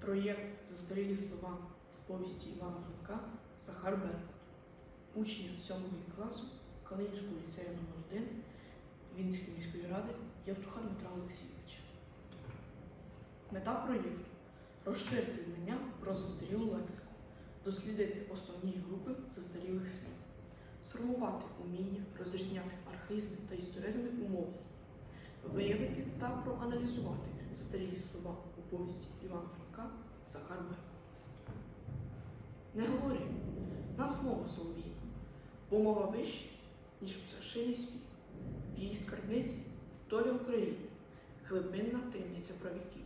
Проєкт Застарілі слова в повісті Івана Франка Захар Беркут. Учня 7 класу Калинівського ліцею номер 1 Вінницької міської ради Євтуха Дмитра Олексійовича. Мета проєкту розширити знання про застарілу лексику, дослідити основні групи застарілих слів, сформувати уміння розрізняти архаїзми та історизми у мові, виявити та проаналізувати застарілі слова у повісті Івана Франка Захар Беркут. Не говори, нас мова солов'їна, бо мова вища, ніж пташиний спів. В її скарбниці доля України, глибинна таємниця правіків.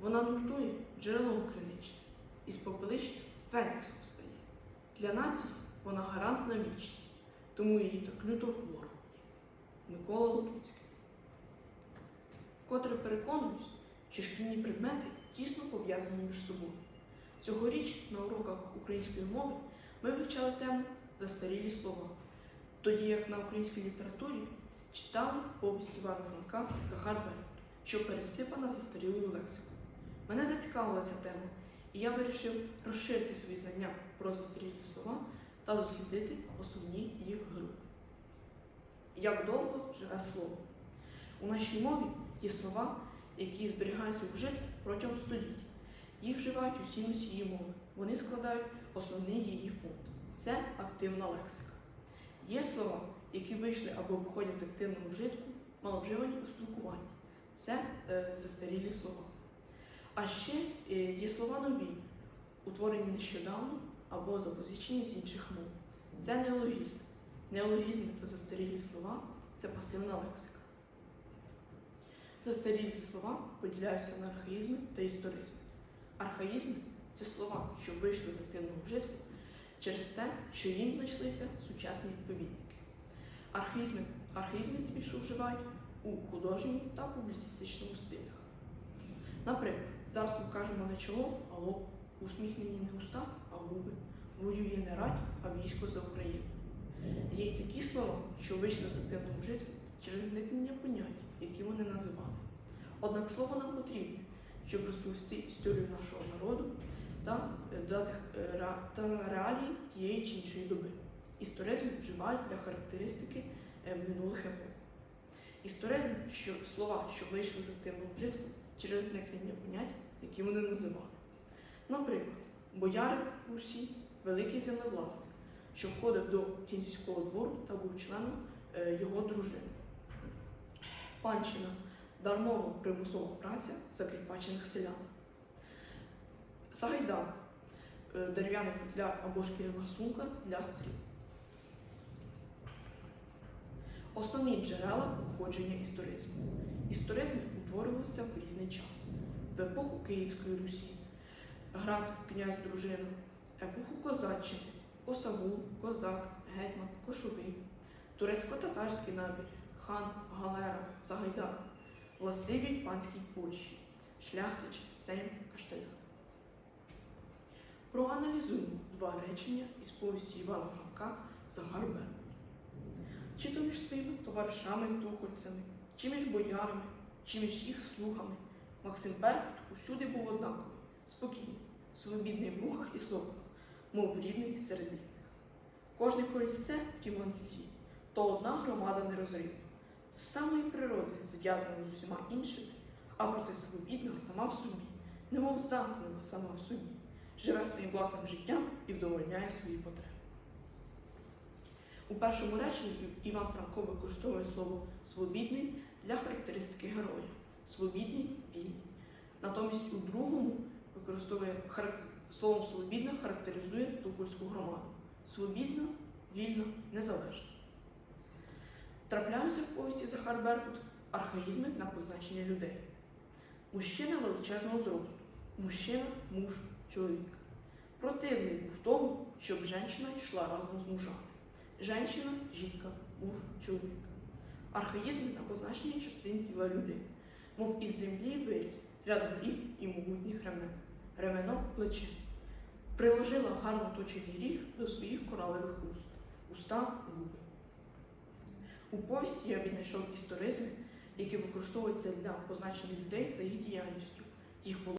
Вона нуртує джерело криничне, із попелища Феніксом встає. Для нації вона гарант на вічність, тому її так люто ворог. Микола Лутуцький. Вкотре переконуюсь, що шкільні предмети тісно пов'язані між собою. Цьогоріч на уроках української мови ми вивчали тему застарілі слова, тоді як на українській літературі читали повість Івана Франка Захар Беркут, що пересипана застарілою лексикою. Мене зацікавила ця тема, і я вирішив розширити свої знання про застарілі слова та дослідити основні їх групи. Як довго живе слово? У нашій мові є слова, які зберігаються в житті протягом століть. Їх вживають усі носії мови. Вони складають основний її фонд. Це активна лексика. Є слова, які вийшли або виходять з активного вжитку, маловживані у спілкуванні. Це е, застарілі слова. А ще е, є слова нові, утворені нещодавно або запозичені з інших мов. Це неологізми. Неологізми та застарілі слова це пасивна лексика. Застарілі слова поділяються на архаїзми та історизми. Архаїзми це слова, що вийшли з активного вжитку через те, що їм знайшлися сучасні відповідники. Архаїзми, архаїзми здебільшого вживають у художньому та публіцистичному стилях. Наприклад, зараз ми кажемо не чоло, а лоб, усміхнені не уста, а губи, воює не рать, а військо за Україну. Є й такі слова, що вийшли з активного вжитку через зникнення понять, які вони називали. Однак слово нам потрібне, щоб розповісти історію нашого народу та е, дати е, реалії тієї чи іншої доби. Історизм вживають для характеристики е, минулих епох. Історизм, що слова, що вийшли з активного вжитку через зникнення понять, які вони називали. Наприклад, боярин Русі, великий землевласник, що входив до князівського двору та був членом його дружини. Панщина дармова примусова праця закріпачених селян. Сагайдак е, дерев'яний футляр або шкіряна сумка для стріл. Основні джерела походження історизму. Історизм утворювався в різний час. В епоху Київської Русі, град, князь, дружина, епоху Козаччини, Осавул, Козак, Гетьман, Кошовий, турецько-татарський набір, хан, галера, Сагайдак, властивій панській Польщі, шляхтич, сейм, каштелян. Проаналізуємо два речення із повісті Івана Франка Захар. Чи то між своїми товаришами тухольцями, чи між боярами, чи між їх слугами. Максим Беркут усюди був однаковий, спокійний, свобідний в рухах і словах, мов рівний серед рівних. Кожний колісце в тім ланцюзі, то одна громада нерозривна, з самої природи зв'язана з усіма іншими, а проте свобідна сама в собі, немов замкнена сама в собі, живе своїм власним життям і вдовольняє свої потреби. У першому реченні Іван Франко використовує слово свобідний для характеристики героя. Свобідний вільний. Натомість у другому використовує словом свобідна характеризує Тухольську громаду. Свобідна, вільна, незалежна. Трапляються в повісті Захар Беркут архаїзми на позначення людей. Мужчина величезного зросту. Мужчина, муж, чоловік. Противний був тому, щоб жінка йшла разом з мужами. Женщина, жінка, муж, чоловік. Архаїзм на позначенні частин тіла людини, мов із землі виріс ряд голів і могутніх ремен. Ремено плече. Приложила гарно точений ріг до своїх коралевих уст, уста губи. У повісті я віднайшов історизми, які використовуються для позначення людей за їх діяльністю. Їх було